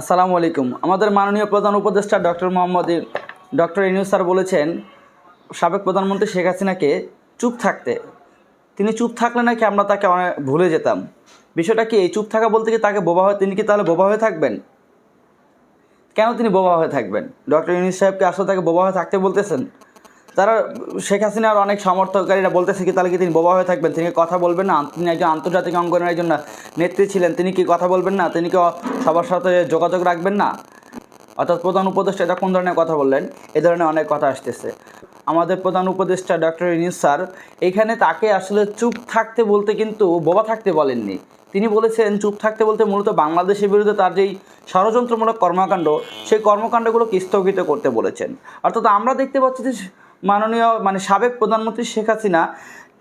আসসালামু আলাইকুম। আমাদের মাননীয় প্রধান উপদেষ্টা ডক্টর মোহাম্মদ ডক্টর ইনু স্যার বলেছেন, সাবেক প্রধানমন্ত্রী শেখ হাসিনাকে চুপ থাকতে। তিনি চুপ থাকলে নাকি আমরা তাকে অনেক ভুলে যেতাম। বিষয়টা কি, এই চুপ থাকা বলতে কি তাকে বোবা হয়ে তিনি কি তাহলে বোবা হয়ে থাকবেন? কেন তিনি বোবা হয়ে থাকবেন? ডক্টর ইউনিস সাহেবকে আসলে তাকে বোবা হয়ে থাকতে বলতেছেন? তারা, শেখ হাসিনার অনেক সমর্থকারীরা বলতেছে কি, তাহলে কি তিনি বোবা হয়ে থাকবেন? তিনি কথা বলবেন না। তিনি একজন আন্তর্জাতিক অঙ্গনের একজন নেত্রী ছিলেন। তিনি কি কথা বলবেন না? তিনি কি সবার সাথে যোগাযোগ রাখবেন না? অর্থাৎ প্রধান উপদেষ্টা এটা কোন ধরনের কথা বললেন? এ ধরনের অনেক কথা আসতেছে। আমাদের প্রধান উপদেষ্টা ডক্টর ইনিস স্যার, এখানে তাকে আসলে চুপ থাকতে বলতে কিন্তু বোবা থাকতে বলেননি। তিনি বলেছেন, চুপ থাকতে বলতে মূলত বাংলাদেশের বিরুদ্ধে তার যেই ষড়যন্ত্রমূলক কর্মকাণ্ড, সেই কর্মকাণ্ডগুলোকে স্থগিত করতে বলেছেন। অর্থাৎ আমরা দেখতে পাচ্ছি যে মাননীয় মানে সাবেক প্রধানমন্ত্রী শেখ হাসিনা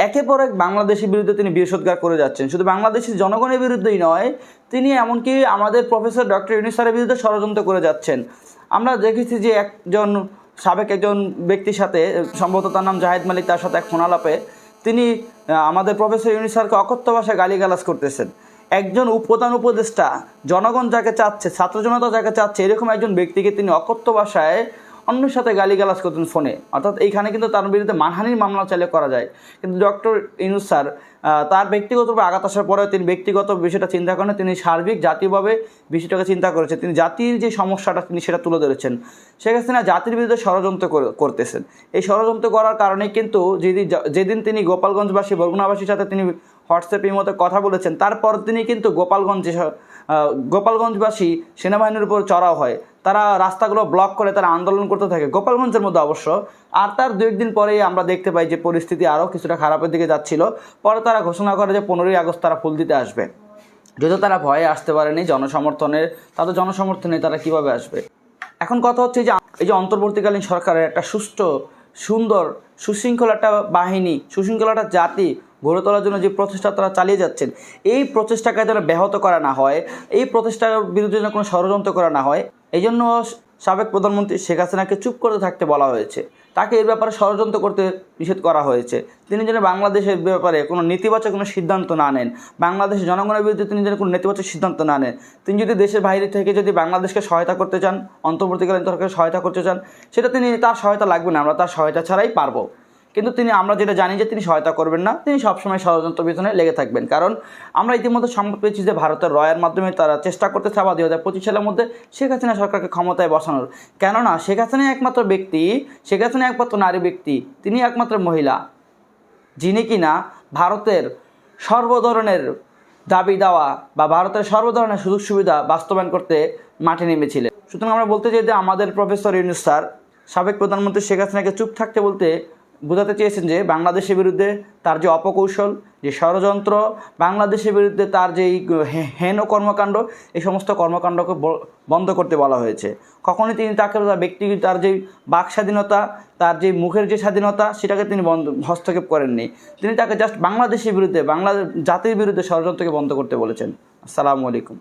একে পর এক বাংলাদেশের বিরুদ্ধে তিনি বৃহস্পতিকার করে যাচ্ছেন। শুধু বাংলাদেশের জনগণের বিরুদ্ধেই নয়, তিনি এমনকি আমাদের প্রফেসর ডক্টর ইউনিসারের বিরুদ্ধে ষড়যন্ত্র করে যাচ্ছেন। আমরা দেখেছি যে একজন সাবেক একজন ব্যক্তির সাথে, সম্ভবত তার নাম জাহেদ মালিক, তার সাথে এক ফোনালাপে তিনি আমাদের প্রফেসর ইউনিসারকে অকথ্য ভাষায় গালিগালাজ করতেছেন। একজন প্রধান উপদেষ্টা, জনগণ যাকে চাচ্ছে, ছাত্র জনতা যাকে চাচ্ছে, এরকম একজন ব্যক্তিকে তিনি অকথ্য ভাষায় অন্যের সাথে গালিগালাজ করতেন ফোনে। অর্থাৎ এইখানে কিন্তু তার বিরুদ্ধে মানহানির মামলা চাইলে করা যায়। কিন্তু ডক্টর ইনুস স্যার তার ব্যক্তিগত আঘাত আসার পরেও তিনি ব্যক্তিগত বিষয়টা চিন্তা করেন, তিনি সার্বিক জাতীয়ভাবে বিষয়টাকে চিন্তা করেছেন, তিনি জাতির যে সমস্যাটা, তিনি সেটা তুলে ধরেছেন। শেখ হাসিনা জাতির বিরুদ্ধে ষড়যন্ত্র করতেছেন। এই ষড়যন্ত্র করার কারণে কিন্তু যেদিন যেদিন তিনি গোপালগঞ্জবাসী, বরগুনাবাসীর সাথে তিনি হোয়াটসঅ্যাপের মতো কথা বলেছেন, তারপর তিনি কিন্তু গোপালগঞ্জে গোপালগঞ্জবাসী সেনাবাহিনীর উপর চড়াও হয়। তারা রাস্তাগুলো ব্লক করে তারা আন্দোলন করতে থাকে। গোপালগঞ্জের মধ্যে অবশ্য। আর তার দু একদিন পরেই আমরা দেখতে পাই যে পরিস্থিতি আরও কিছুটা খারাপের দিকে যাচ্ছিল। পরে তারা ঘোষণা করে যে পনেরোই আগস্ট তারা ফুল দিতে আসবে। যদিও তারা ভয়ে আসতে পারেনি জনসমর্থনের, তাদের জনসমর্থনে তারা কীভাবে আসবে? এখন কথা হচ্ছে যে, এই যে অন্তর্বর্তীকালীন সরকারের একটা সুষ্ঠ, সুন্দর, সুশৃঙ্খল একটা বাহিনী, সুশৃঙ্খল একটা জাতি গড়ে তোলার জন্য যে প্রচেষ্টা তারা চালিয়ে যাচ্ছেন, এই প্রচেষ্টাকে যেন ব্যাহত করা না হয়, এই প্রচেষ্টার বিরুদ্ধে যেন কোনো ষড়যন্ত্র করা না হয় এই জন্য সাবেক প্রধানমন্ত্রী শেখ হাসিনাকে চুপ করে থাকতে বলা হয়েছে। তাকে এর ব্যাপারে ষড়যন্ত্র করতে নিষেধ করা হয়েছে। তিনি যেন বাংলাদেশের ব্যাপারে কোনো নেতিবাচক কোনো সিদ্ধান্ত না নেন। বাংলাদেশের জনগণের বিরুদ্ধে তিনি যেন কোনো নেতিবাচক সিদ্ধান্ত না নেন। তিনি যদি দেশের বাইরে থেকে যদি বাংলাদেশকে সহায়তা করতে চান, অন্তর্বর্তীকালীন সরকারকে সহায়তা করতে চান, সেটা তিনি, তার সহায়তা লাগবে না। আমরা তার সহায়তা ছাড়াই পারব। কিন্তু তিনি, আমরা যেটা জানি যে তিনি সহায়তা করবেন না, তিনি সবসময় ষড়যন্ত্র পিছনে লেগে থাকবেন। কারণ আমরা ইতিমধ্যে সংবাদ পেয়েছি যে ভারতের রয়ের মাধ্যমে তারা চেষ্টা করতেছে আবার দুই হাজার পঁচিশ সালের মধ্যে শেখ হাসিনা সরকারকে ক্ষমতায় বসানোর। কেননা, শেখ হাসিনা একমাত্র ব্যক্তি, শেখ হাসিনা একমাত্র নারী ব্যক্তি, তিনি একমাত্র মহিলা, যিনি কিনা ভারতের সর্ব ধরনের দাবি দেওয়া বা ভারতের সর্ব ধরনের সুযোগ সুবিধা বাস্তবায়ন করতে মাঠে নেমেছিলেন। সুতরাং আমরা বলতে চাই যে আমাদের প্রফেসর ইউনুস স্যার, সাবেক প্রধানমন্ত্রী শেখ হাসিনাকে চুপ থাকতে বলতে বোঝাতে চেয়েছেন যে বাংলাদেশের বিরুদ্ধে তার যে অপকৌশল, যে ষড়যন্ত্র, বাংলাদেশের বিরুদ্ধে তার যে হেন কর্মকাণ্ড, এই সমস্ত কর্মকাণ্ডকে বন্ধ করতে বলা হয়েছে। কখনই তিনি তাকে, তার ব্যক্তি, তার যে বাক স্বাধীনতা, তার যে মুখের যে স্বাধীনতা, সেটাকে তিনি বন্ধ, হস্তক্ষেপ করেননি। তিনি তাকে জাস্ট বাংলাদেশের বিরুদ্ধে বাংলা জাতির বিরুদ্ধে ষড়যন্ত্রকে বন্ধ করতে বলেছেন। আসসালামু আলাইকুম।